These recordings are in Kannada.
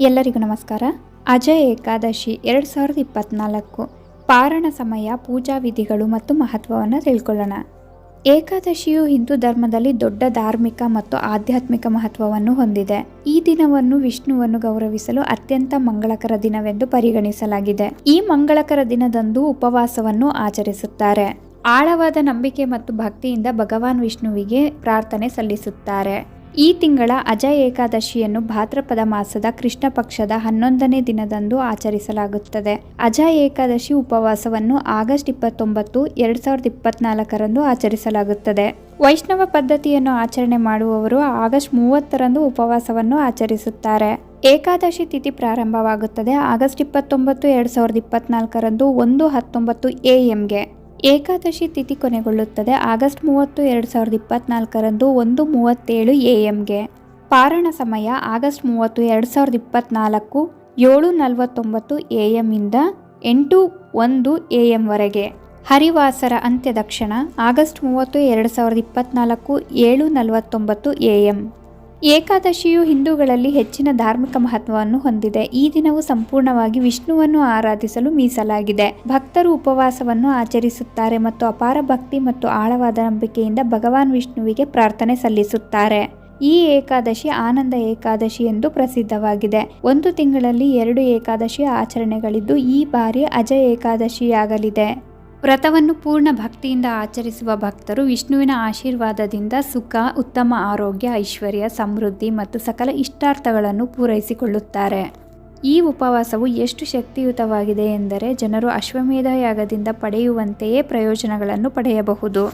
ಎಲ್ಲರಿಗೂ ನಮಸ್ಕಾರ. ಅಜಯ ಏಕಾದಶಿ ಎರಡು ಸಾವಿರದ ಇಪ್ಪತ್ನಾಲ್ಕು. ಪಾರಣ ಸಮಯ, ಪೂಜಾ ವಿಧಿಗಳು ಮತ್ತು ಮಹತ್ವವನ್ನು ತಿಳ್ಕೊಳ್ಳೋಣ. ಏಕಾದಶಿಯು ಹಿಂದೂ ಧರ್ಮದಲ್ಲಿ ದೊಡ್ಡ ಧಾರ್ಮಿಕ ಮತ್ತು ಆಧ್ಯಾತ್ಮಿಕ ಮಹತ್ವವನ್ನು ಹೊಂದಿದೆ. ಈ ದಿನವನ್ನು ವಿಷ್ಣುವನ್ನು ಗೌರವಿಸಲು ಅತ್ಯಂತ ಮಂಗಳಕರ ದಿನವೆಂದು ಪರಿಗಣಿಸಲಾಗಿದೆ. ಈ ಮಂಗಳಕರ ದಿನದಂದು ಉಪವಾಸವನ್ನು ಆಚರಿಸುತ್ತಾರೆ. ಆಳವಾದ ನಂಬಿಕೆ ಮತ್ತು ಭಕ್ತಿಯಿಂದ ಭಗವಾನ್ ವಿಷ್ಣುವಿಗೆ ಪ್ರಾರ್ಥನೆ ಸಲ್ಲಿಸುತ್ತಾರೆ. ಈ ತಿಂಗಳ ಅಜಯ ಏಕಾದಶಿಯನ್ನು ಭಾದ್ರಪದ ಮಾಸದ ಕೃಷ್ಣ ಪಕ್ಷದ ಹನ್ನೊಂದನೇ ದಿನದಂದು ಆಚರಿಸಲಾಗುತ್ತದೆ. ಅಜಯ ಏಕಾದಶಿ ಉಪವಾಸವನ್ನು ಆಗಸ್ಟ್ ಇಪ್ಪತ್ತೊಂಬತ್ತು, ಎರಡು ಸಾವಿರದ ಇಪ್ಪತ್ನಾಲ್ಕರಂದು ಆಚರಿಸಲಾಗುತ್ತದೆ. ವೈಷ್ಣವ ಪದ್ಧತಿಯನ್ನು ಆಚರಣೆ ಮಾಡುವವರು ಆಗಸ್ಟ್ ಮೂವತ್ತರಂದು ಉಪವಾಸವನ್ನು ಆಚರಿಸುತ್ತಾರೆ. ಏಕಾದಶಿ ತಿಥಿ ಪ್ರಾರಂಭವಾಗುತ್ತದೆ ಆಗಸ್ಟ್ ಇಪ್ಪತ್ತೊಂಬತ್ತು, ಎರಡು ಸಾವಿರದ ಇಪ್ಪತ್ನಾಲ್ಕರಂದು ಒಂದು ಹತ್ತೊಂಬತ್ತು ಎ ಎಂಗೆ ಏಕಾದಶಿ ತಿಥಿ ಕೊನೆಗೊಳ್ಳುತ್ತದೆ ಆಗಸ್ಟ್ ಮೂವತ್ತು ಎರಡು ಸಾವಿರದ ಇಪ್ಪತ್ನಾಲ್ಕರಂದು ಒಂದು ಮೂವತ್ತೇಳು ಎ ಎಂಗೆ ಪಾರಣ ಸಮಯ ಆಗಸ್ಟ್ ಮೂವತ್ತು ಎರಡು ಸಾವಿರದ ಇಪ್ಪತ್ನಾಲ್ಕು ಏಳು ನಲವತ್ತೊಂಬತ್ತು ಎ ಇಂದ ಎಂಟು ಒಂದು ಎ ಎಂವರೆಗೆ ಹರಿವಾಸರ ಅಂತ್ಯದಕ್ಷಣ ಆಗಸ್ಟ್ ಮೂವತ್ತು ಎರಡು ಸಾವಿರದ ಇಪ್ಪತ್ನಾಲ್ಕು ಏಳು ನಲವತ್ತೊಂಬತ್ತು ಎ ಎಂ ಏಕಾದಶಿಯು ಹಿಂದೂಗಳಲ್ಲಿ ಹೆಚ್ಚಿನ ಧಾರ್ಮಿಕ ಮಹತ್ವವನ್ನು ಹೊಂದಿದೆ. ಈ ದಿನವು ಸಂಪೂರ್ಣವಾಗಿ ವಿಷ್ಣುವನ್ನು ಆರಾಧಿಸಲು ಮೀಸಲಾಗಿದೆ. ಭಕ್ತರು ಉಪವಾಸವನ್ನು ಆಚರಿಸುತ್ತಾರೆ ಮತ್ತು ಅಪಾರ ಭಕ್ತಿ ಮತ್ತು ಆಳವಾದ ನಂಬಿಕೆಯಿಂದ ಭಗವಾನ್ ವಿಷ್ಣುವಿಗೆ ಪ್ರಾರ್ಥನೆ ಸಲ್ಲಿಸುತ್ತಾರೆ. ಈ ಏಕಾದಶಿ ಆನಂದ ಏಕಾದಶಿ ಎಂದು ಪ್ರಸಿದ್ಧವಾಗಿದೆ. ಒಂದು ತಿಂಗಳಲ್ಲಿ ಎರಡು ಏಕಾದಶಿ ಆಚರಣೆಗಳಿದ್ದು ಈ ಬಾರಿ ಅಜ ಏಕಾದಶಿಯಾಗಲಿದೆ. ವ್ರತವನ್ನು ಪೂರ್ಣ ಭಕ್ತಿಯಿಂದ ಆಚರಿಸುವ ಭಕ್ತರು ವಿಷ್ಣುವಿನ ಆಶೀರ್ವಾದದಿಂದ ಸುಖ, ಉತ್ತಮ ಆರೋಗ್ಯ, ಐಶ್ವರ್ಯ, ಸಮೃದ್ಧಿ ಮತ್ತು ಸಕಲ ಇಷ್ಟಾರ್ಥಗಳನ್ನು ಪೂರೈಸಿಕೊಳ್ಳುತ್ತಾರೆ. ಈ ಉಪವಾಸವು ಎಷ್ಟು ಶಕ್ತಿಯುತವಾಗಿದೆ ಎಂದರೆ ಜನರು ಅಶ್ವಮೇಧ ಯಾಗದಿಂದ ಪಡೆಯುವಂತೆಯೇ ಪ್ರಯೋಜನಗಳನ್ನು ಪಡೆಯಬಹುದು.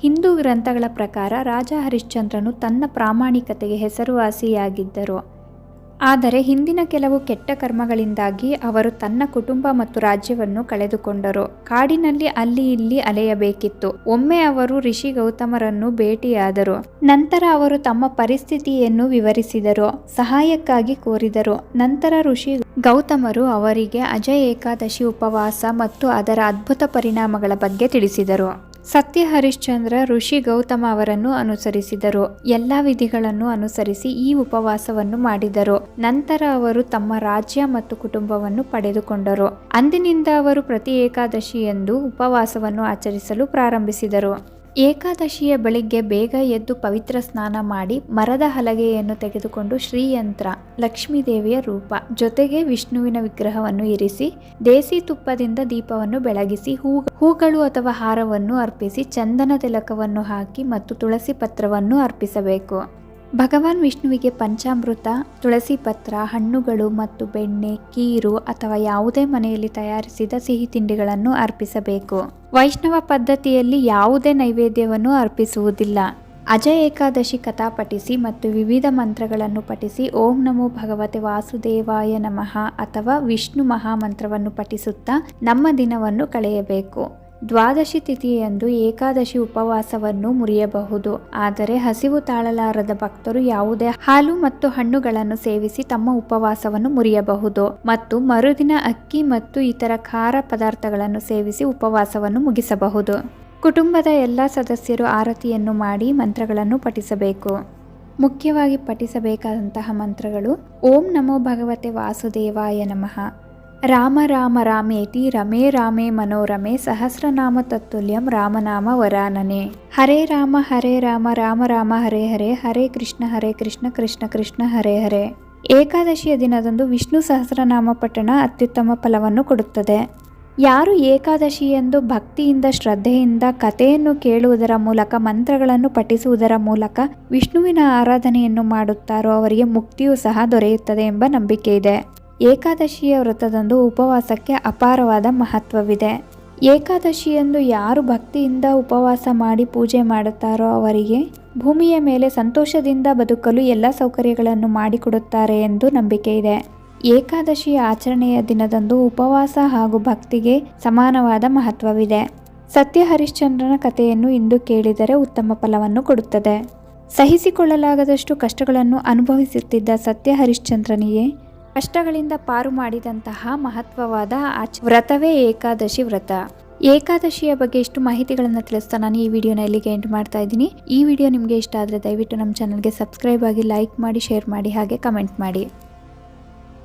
ಹಿಂದೂ ಗ್ರಂಥಗಳ ಪ್ರಕಾರ ರಾಜ ಹರಿಶ್ಚಂದ್ರನು ತನ್ನ ಪ್ರಾಮಾಣಿಕತೆಗೆ ಹೆಸರುವಾಸಿಯಾಗಿದ್ದರು. ಆದರೆ ಹಿಂದಿನ ಕೆಲವು ಕೆಟ್ಟ ಕರ್ಮಗಳಿಂದಾಗಿ ಅವರು ತನ್ನ ಕುಟುಂಬ ಮತ್ತು ರಾಜ್ಯವನ್ನು ಕಳೆದುಕೊಂಡರು. ಕಾಡಿನಲ್ಲಿ ಅಲ್ಲಿ ಇಲ್ಲಿ ಅಲೆಯಬೇಕಿತ್ತು. ಒಮ್ಮೆ ಅವರು ಋಷಿ ಗೌತಮರನ್ನು ಭೇಟಿಯಾದರು. ನಂತರ ಅವರು ತಮ್ಮ ಪರಿಸ್ಥಿತಿಯನ್ನು ವಿವರಿಸಿದರು, ಸಹಾಯಕ್ಕಾಗಿ ಕೋರಿದರು. ನಂತರ ಋಷಿ ಗೌತಮರು ಅವರಿಗೆ ಅಜಯ ಏಕಾದಶಿ ಉಪವಾಸ ಮತ್ತು ಅದರ ಅದ್ಭುತ ಪರಿಣಾಮಗಳ ಬಗ್ಗೆ ತಿಳಿಸಿದರು. ಸತ್ಯ ಹರಿಶ್ಚಂದ್ರ ಋಷಿ ಗೌತಮ ಅವರನ್ನು ಅನುಸರಿಸಿದರು. ಎಲ್ಲ ವಿಧಿಗಳನ್ನು ಅನುಸರಿಸಿ ಈ ಉಪವಾಸವನ್ನು ಮಾಡಿದರು. ನಂತರ ಅವರು ತಮ್ಮ ರಾಜ್ಯ ಮತ್ತು ಕುಟುಂಬವನ್ನು ಪಡೆದುಕೊಂಡರು. ಅಂದಿನಿಂದ ಅವರು ಪ್ರತಿ ಏಕಾದಶಿ ಎಂದು ಉಪವಾಸವನ್ನು ಆಚರಿಸಲು ಪ್ರಾರಂಭಿಸಿದರು. ಏಕಾದಶಿಯ ಬೆಳಿಗ್ಗೆ ಬೇಗ ಎದ್ದು ಪವಿತ್ರ ಸ್ನಾನ ಮಾಡಿ ಮರದ ಹಲಗೆಯನ್ನು ತೆಗೆದುಕೊಂಡು ಶ್ರೀಯಂತ್ರ, ಲಕ್ಷ್ಮೀದೇವಿಯ ರೂಪ, ಜೊತೆಗೆ ವಿಷ್ಣುವಿನ ವಿಗ್ರಹವನ್ನು ಇರಿಸಿ, ದೇಸಿ ತುಪ್ಪದಿಂದ ದೀಪವನ್ನು ಬೆಳಗಿಸಿ, ಹೂ, ಹೂಗಳು ಅಥವಾ ಹಾರವನ್ನು ಅರ್ಪಿಸಿ, ಚಂದನ ತಿಲಕವನ್ನು ಹಾಕಿ ಮತ್ತು ತುಳಸಿ ಪತ್ರವನ್ನು ಅರ್ಪಿಸಬೇಕು. ಭಗವಾನ್ ವಿಷ್ಣುವಿಗೆ ಪಂಚಾಮೃತ, ತುಳಸಿ ಪತ್ರ, ಹಣ್ಣುಗಳು ಮತ್ತು ಬೆಣ್ಣೆ, ಕೀರು ಅಥವಾ ಯಾವುದೇ ಮನೆಯಲ್ಲಿ ತಯಾರಿಸಿದ ಸಿಹಿ ತಿಂಡಿಗಳನ್ನು ಅರ್ಪಿಸಬೇಕು. ವೈಷ್ಣವ ಪದ್ಧತಿಯಲ್ಲಿ ಯಾವುದೇ ನೈವೇದ್ಯವನ್ನು ಅರ್ಪಿಸುವುದಿಲ್ಲ. ಅಜಯ ಏಕಾದಶಿ ಕಥಾ ಪಠಿಸಿ ಮತ್ತು ವಿವಿಧ ಮಂತ್ರಗಳನ್ನು ಪಠಿಸಿ ಓಂ ನಮೋ ಭಗವತೆ ವಾಸುದೇವಾಯ ನಮಃ ಅಥವಾ ವಿಷ್ಣು ಮಹಾಮಂತ್ರವನ್ನು ಪಠಿಸುತ್ತಾ ನಮ್ಮ ದಿನವನ್ನು ಕಳೆಯಬೇಕು. ದ್ವಾದಶಿ ತಿಥಿಯಂದು ಏಕಾದಶಿ ಉಪವಾಸವನ್ನು ಮುರಿಯಬಹುದು. ಆದರೆ ಹಸಿವು ತಾಳಲಾರದ ಭಕ್ತರು ಯಾವುದೇ ಹಾಲು ಮತ್ತು ಹಣ್ಣುಗಳನ್ನು ಸೇವಿಸಿ ತಮ್ಮ ಉಪವಾಸವನ್ನು ಮುರಿಯಬಹುದು. ಮತ್ತು ಮರುದಿನ ಅಕ್ಕಿ ಮತ್ತು ಇತರ ಖಾರ ಪದಾರ್ಥಗಳನ್ನು ಸೇವಿಸಿ ಉಪವಾಸವನ್ನು ಮುಗಿಸಬಹುದು. ಕುಟುಂಬದ ಎಲ್ಲ ಸದಸ್ಯರು ಆರತಿಯನ್ನು ಮಾಡಿ ಮಂತ್ರಗಳನ್ನು ಪಠಿಸಬೇಕು. ಮುಖ್ಯವಾಗಿ ಪಠಿಸಬೇಕಾದಂತಹ ಮಂತ್ರಗಳು, ಓಂ ನಮೋ ಭಗವತೆ ವಾಸುದೇವಾಯ ನಮಃ. ರಾಮ ರಾಮ ರಾಮೇತಿ ರಮೇ ರಾಮೇ ಮನೋರಮೆ ಸಹಸ್ರನಾಮ ತತ್ತುಲ್ಯಂ ರಾಮನಾಮ ವರಾನನೆ. ಹರೇ ರಾಮ ಹರೇ ರಾಮ ರಾಮ ರಾಮ, ಹರೇ ಹರೇ ಹರೇ ಕೃಷ್ಣ ಹರೇ ಕೃಷ್ಣ ಕೃಷ್ಣ ಕೃಷ್ಣ, ಹರೇ ಹರೇ. ಏಕಾದಶಿಯ ದಿನದಂದು ವಿಷ್ಣು ಸಹಸ್ರನಾಮ ಪಠಣ ಅತ್ಯುತ್ತಮ ಫಲವನ್ನು ಕೊಡುತ್ತದೆ. ಯಾರು ಏಕಾದಶಿ ಎಂದು ಭಕ್ತಿಯಿಂದ, ಶ್ರದ್ಧೆಯಿಂದ ಕಥೆಯನ್ನು ಕೇಳುವುದರ ಮೂಲಕ, ಮಂತ್ರಗಳನ್ನು ಪಠಿಸುವುದರ ಮೂಲಕ ವಿಷ್ಣುವಿನ ಆರಾಧನೆಯನ್ನು ಮಾಡುತ್ತಾರೋ ಅವರಿಗೆ ಮುಕ್ತಿಯೂ ಸಹ ದೊರೆಯುತ್ತದೆ ಎಂಬ ನಂಬಿಕೆ ಇದೆ. ಏಕಾದಶಿಯ ವ್ರತದಂದು ಉಪವಾಸಕ್ಕೆ ಅಪಾರವಾದ ಮಹತ್ವವಿದೆ. ಏಕಾದಶಿಯಂದು ಯಾರು ಭಕ್ತಿಯಿಂದ ಉಪವಾಸ ಮಾಡಿ ಪೂಜೆ ಮಾಡುತ್ತಾರೋ ಅವರಿಗೆ ಭೂಮಿಯ ಮೇಲೆ ಸಂತೋಷದಿಂದ ಬದುಕಲು ಎಲ್ಲ ಸೌಕರ್ಯಗಳನ್ನು ಮಾಡಿಕೊಡುತ್ತಾರೆ ಎಂದು ನಂಬಿಕೆ ಇದೆ. ಏಕಾದಶಿಯ ಆಚರಣೆಯ ದಿನದಂದು ಉಪವಾಸ ಹಾಗೂ ಭಕ್ತಿಗೆ ಸಮಾನವಾದ ಮಹತ್ವವಿದೆ. ಸತ್ಯ ಹರಿಶ್ಚಂದ್ರನ ಕಥೆಯನ್ನು ಇಂದು ಕೇಳಿದರೆ ಉತ್ತಮ ಫಲವನ್ನು ಕೊಡುತ್ತದೆ. ಸಹಿಸಿಕೊಳ್ಳಲಾಗದಷ್ಟು ಕಷ್ಟಗಳನ್ನು ಅನುಭವಿಸುತ್ತಿದ್ದ ಸತ್ಯ ಹರಿಶ್ಚಂದ್ರನಿಗೆ ಕಷ್ಟಗಳಿಂದ ಪಾರು ಮಾಡಿದಂತಹ ಮಹತ್ವವಾದ ವ್ರತವೇ ಏಕಾದಶಿ ವ್ರತ. ಏಕಾದಶಿಯ ಬಗ್ಗೆ ಇಷ್ಟು ಮಾಹಿತಿಗಳನ್ನು ತಿಳಿಸ್ತಾ ನಾನು ಈ ವಿಡಿಯೋನ ಇಲ್ಲಿಗೆ ಎಂಟ್ ಮಾಡ್ತಾ ಇದ್ದೀನಿ. ಈ ವಿಡಿಯೋ ನಿಮಗೆ ಇಷ್ಟ ಆದರೆ ದಯವಿಟ್ಟು ನಮ್ಮ ಚಾನಲ್ಗೆ ಸಬ್ಸ್ಕ್ರೈಬ್ ಆಗಿ ಲೈಕ್ ಮಾಡಿ ಶೇರ್ ಮಾಡಿ, ಹಾಗೆ ಕಮೆಂಟ್ ಮಾಡಿ.